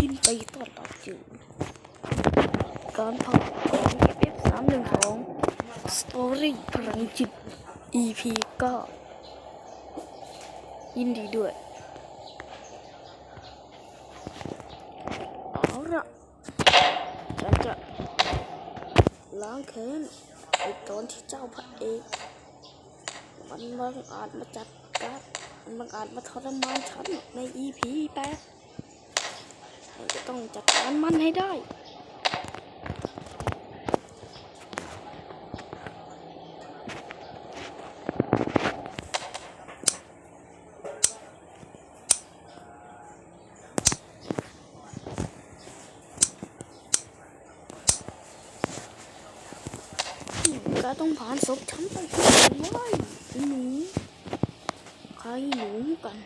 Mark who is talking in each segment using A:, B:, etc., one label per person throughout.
A: ยินดีต้อนรับสู่การพักของ FF สามหนึ่งสองสตอรี่พลังจิต EP ก็ ยินดีด้วยเอาละฉันจะล้างแค้นไอ้ตอนที่เจ้าพระเอกมันบังอาจมาจัดการมันบังอาจมาทรมานฉันใน EP แปด เราจะต้องจัดการมันให้ได้แกต้องผ่านศพฉันไปให้ได้ว้ไอ้หนูใครหนูกัน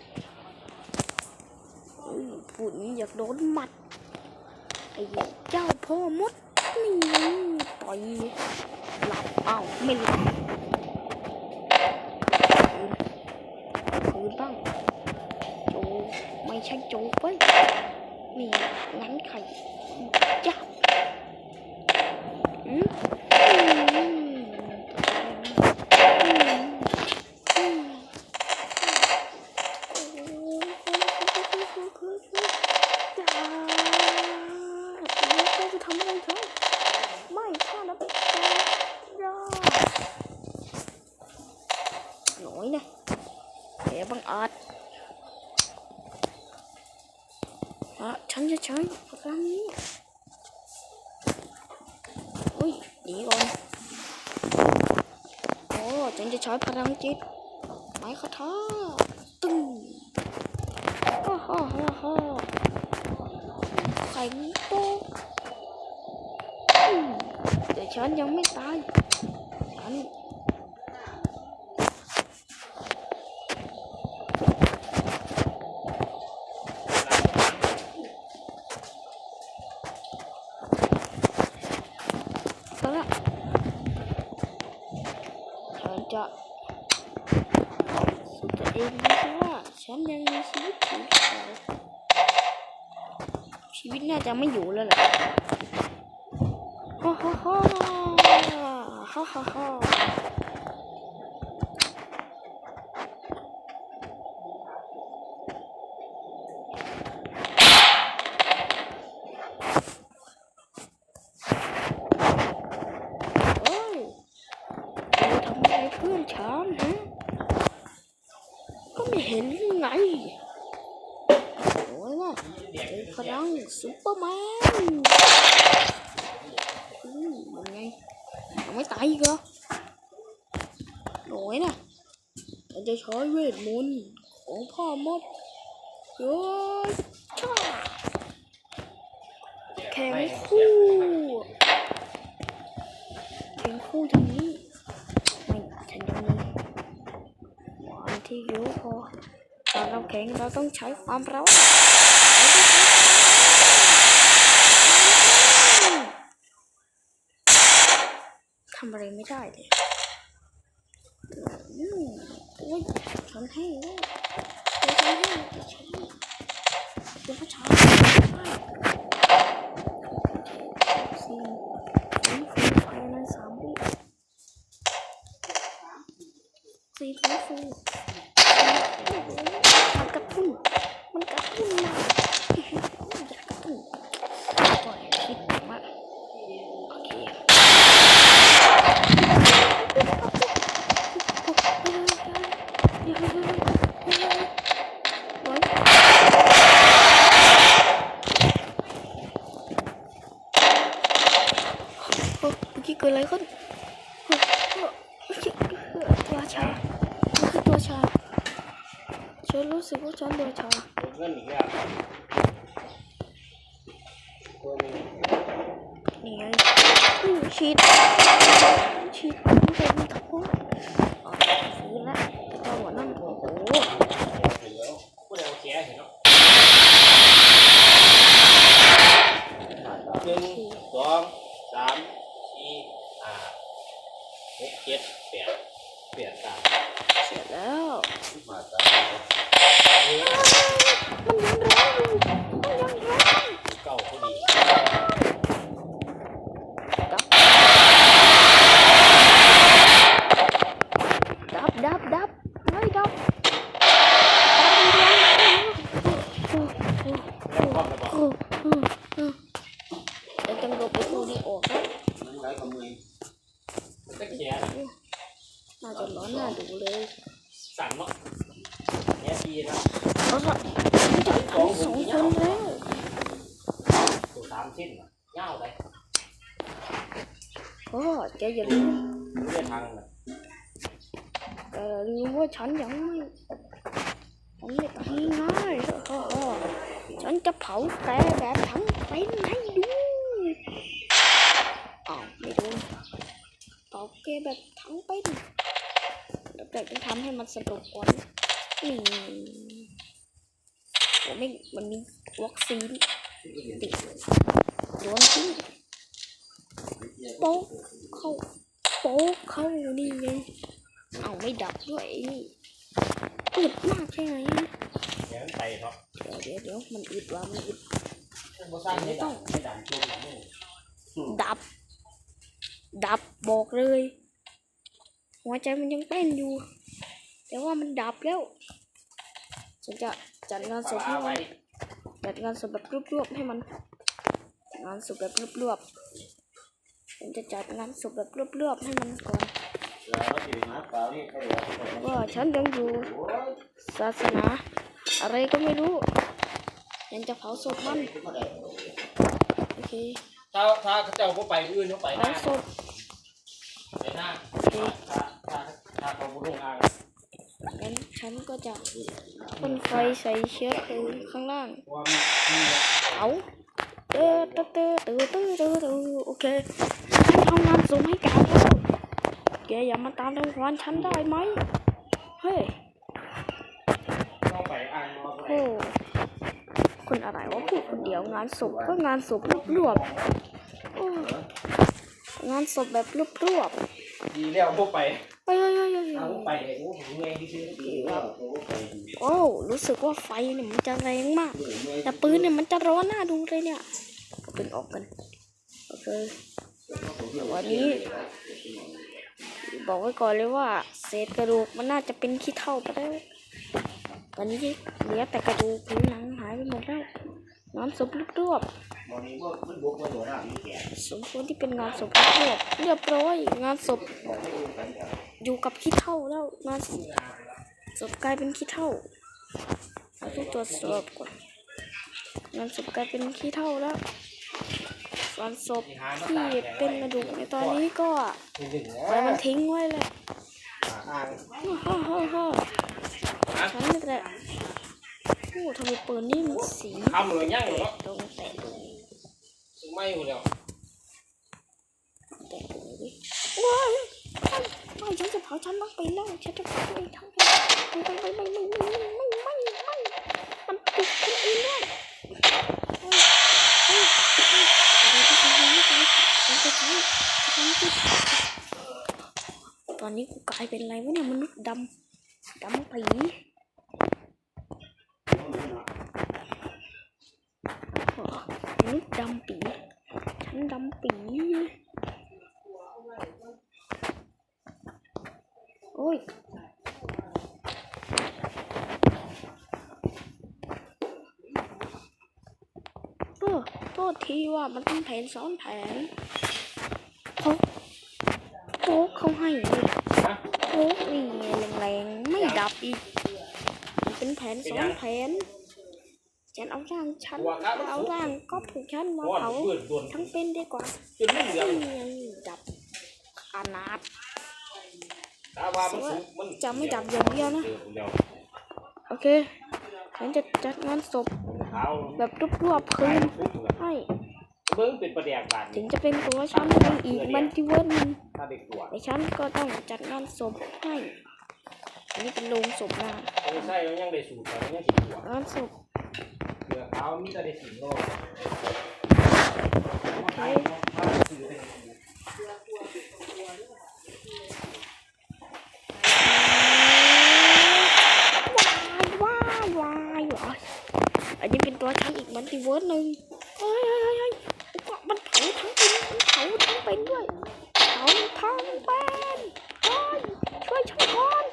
A: เอ้ยพูดนี้อยาก โดนหมัดไอ้เจ้าพ่อมดนี่ต่อยหลับเอ้าไม่หลับคืนคืนบ้างโจไม่ใช่โจเว้ยนี่งั้นใครจ้าอืมอืมอืม จ้าเราจะทำอะไรเธอไม่ถ้านะจ้าจ้าหน่อยนะแกบังอาจ อะฉันจะใช้พลังนี้อุ้ยดีก่อนโอ้ฉันจะใช้พลังจิตไม้คาถาตึ้งฮ่าฮ่าฮ่าฮ่าไข่โตแต่ฉันยังไม่ตายฉัน จะสุดตัวเองดูสิว่าฉันยังมีชีวิตอยู่หรือเปล่าชีวิตน่าจะไม่อยู่แล้วแหละฮ่าฮ่าฮ่าฮ่าฮ่าฮ่าเอ้ยเธอทำอะไรเพื่อนฉันฮะ ก็ไม่เห็นหรือไงโอ้ยนะเจอพลังซุปเปอร์แมนอืมมันไงยังไม่ตายอีกเหรอโอ้ยนะมันจะใช้เวทมนต์ของพ่อมดโยช่าแข่งคู่ ที่เยอะพอตอนเราแข่งเราต้องใช้ความร้าทำอะไรไม่ได้เลยอืมโอ้ยฉันให้แล้วฉันให้ฉันเดี๋ยวพ่อช้าสี่ฟื้นฟูภายในสามวิสี่ฟื้นฟู มันกระตุ้น มันกระตุ้นมากมันจะกระตุ้นปล่อยคิดว่าโอเคเมื่อกี้เกิดอะไรขึ้นตัวชาคือตัวชา ฉั นรู้สึกว่าฉันโดนชา
B: เงินอีกแล้วตัวนึง
A: นี่ไงอู้ชีดชีดมัน เสี
B: ยตาเสี
A: ยแล้ว
B: มาตามั
A: นยังร้อนมันยังร้อน
B: เก่าพอดี ส้นน่ะยาวเลย
A: พ่อแกอย่าลืม
B: เรือทางน่ะ
A: แกอย่าลืมว่าฉันยังไม่ฉันไม่ตายง่ายเฮ้อฉันจะเผาแกแบบทั้งเป็นให้ดูอ้าวไม่โดนเผาแกแบบทั้งเป็นแล้วแต่ต้องทำให้มันสะดุกก่อนนี่ผมไม่มันมีวัคซีน ติดโดนทิ้งโป๊กเข้าโป๊กเข้านี่ไงเอาไม่ดับด้วยอ้นี่อึดมากใช่ไหม
B: เดี๋ยวไปเนาะ
A: เดี๋ยวเดี๋ยวมันอึดว่ะมันอึด
B: ไม่ต้องดั
A: บ ดับบอกเลย หัวใจมันยังเต้นอยู่ แต่ว่ามันดับแล้วฉันจะจัดงานศพให้ามัน จัดงานศพแบบรวบๆให้มันจัดงานศพแบบรวบๆฉันจะจัดงานศพแบบรวบๆให้มันก่อน
B: แล้วอยู่นะเปล่านี่เขาเรียกว่า
A: ว่าฉันยังอยู่ศาสนาอะไรก็ไม่รู้ฉันจะเผาศพมันโอเค
B: ถ้าถ้าเขาเจ้าก็ไปอื่นเขาไปห
A: เผา
B: น้า
A: ศพ
B: ไปหน้า
A: โอเค
B: ถ้าถ้าถ้าเขาบุรุษอ่าง
A: งั้นฉัน ก็จะพ่นไฟใส่เชื้อเพลิงข้างล่าง
B: ว่ามีมี
A: เอาเตอเตอเตอเตอเตอเตอเตอโอเคฉันเอางานส่งให้แกแล้วแกอย่ามาตามรังควานฉันได้ไหมเฮ้ย
B: ต้องไปอ่างนอน
A: โอ้คนอะไรวะพูดคนเดียวงานศพก็งานศพรวบๆโอ้งานศพแบบรวบ
B: ดีแล้วพวกไป
A: เฮ้ยเอา
B: พวกไปโอ้โหเงที่ซื้อ
A: โอ้รู้สึกว่าไฟเนี่ยมันจะแรงมาก แต่ปืนเนี่ยมันจะร้อนหน้าดูเลยเนี่ยเอาปืนออกกันโอเควันนี้ บอกไว้ก่อนเลยว่า เศษกระดูกมันน่าจะเป็นขี้เท่าไปแล้วตอนนี้เหลือแต่กระดูกผิวหนังหายไปหมดแล้วงานศพรวบ
B: วันนี้ว่านบวกมาหัวหน้ามีแก่
A: ๆสมควรที่เป็นงานศพรวบๆเรียบร้อยงานศพ อยู่กับขี้เท่าแล้วงานศพศพกลายเป็นขี้เท่าเราต้องตรวจสอบก่อนงานศพกลายเป็นขี้เท่าแล้วส่วนศพที่เป็นกระดูกในตอนนี้ก็
B: ที่หนึ่ง
A: ปล่อยมันทิ้งไว้เลย
B: อ่าง
A: ฮ่าฮ่าฮ่าฉันนี่แหละโอ้ทำไมปืนนี่มันสี
B: ทำเลยย่างเลยเนาะ
A: ตรงแตะตรง
B: ไม่หมดแล้ว
A: แตะตรงดิว้าย ไม่ฉันจะเผาฉันต้องไปแล้วฉันจะเผาตัวเองทั้งเป็นไม่ไม่ไม่ไม่ไม่ไม่ไม่ไม่ไม่มันติดคนอื่นด้วยเฮ้ยเฮ้ยเฮ้ยอะไรที่ฉันยังไม่ตายฉันจะใช้ฉันจะตอนนี้กูกลายเป็นอะไรวะเนี่ยมนุษย์ดำดำปีมนุษย์ดำปีฉันดำปี อ้ยโอ้โทษทีว่ามันเป็นแผนซ้อนแผนเขาโค้กเขาให้เลยโค้กนี่แรงๆไม่ดับอีกมันเป็นแผนซ้อนแผนฉันเอาร่างฉันเอาร่างก็ผูกฉันมา
B: ก้อน
A: เผา
B: เปื้อนโดน
A: ทั้งเป็นดีกว่า
B: จนไม่เหลือง
A: นี่ยังดับอนาถ จะไม่ดับอย่างเดียวนะ
B: เจอคนเดียว
A: โอเคฉันจะจัดงานศพ
B: เท้า
A: แบบรวบๆคืน
B: ทุกเหมือน
A: ให้
B: เบิ้งเป็นประเดียกบาด
A: ถึงจะเป็นตัวฉันในอีกบันทิเวิร์ดหนึง
B: ถ้าเด็กตัว
A: แต่ฉันก็ต้องจัดงานศพให้อันนี้เป็นโรงศพนะ
B: ไม่ใช่มันยังได้สูตรแต่มันยังสิตัว
A: งานศพ
B: เดือเท้ามีแต่ได้สิงโลก
A: โอเค
B: ถ้าซื้อได้สิ
A: ว้ายว้ายว้าย อันนี้เป็นตัวฉันอีกบันทิเวิร์ดหนึ่งเฮ้ยเฮ้ยเฮ้ยมันเผาทั้งเป็นมันเผาทั้งเป็นด้วยเอาทางเป็นเฮ้ยช่วยฉันก่อน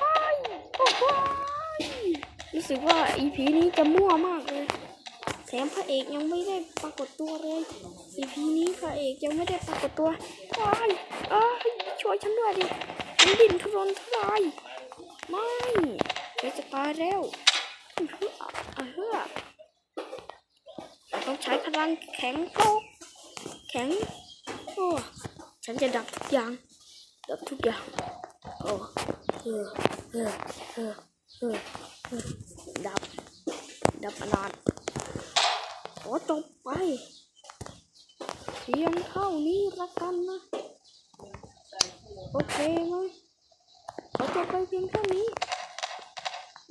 A: เฮ้ยโอ้โหยรู้สึกว่า EP นี้จะมั่วมากเลยแถมพระเอกยังไม่ได้ปรากฏตัวเลย EP นี้พระเอกยังไม่ได้ปรากฏตัวเฮ้ยเอ้ยช่วยฉันด้วยดิฉันดิ้นทุรนทุรายไม่ฉันจะตายแล้ว เฮ้อเฮ้อเราต้องใช้พลังแข็งโกแข็งโอ้ฉันจะดับทุกอย่างดับทุกอย่างโอ้เออเออเออเออเออดับ ดับมานานขอจบไปเพียงเท่านี้ละกันนะ โอเคไหมขอจบไปเพียงเท่านี้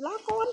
A: ลาก่อน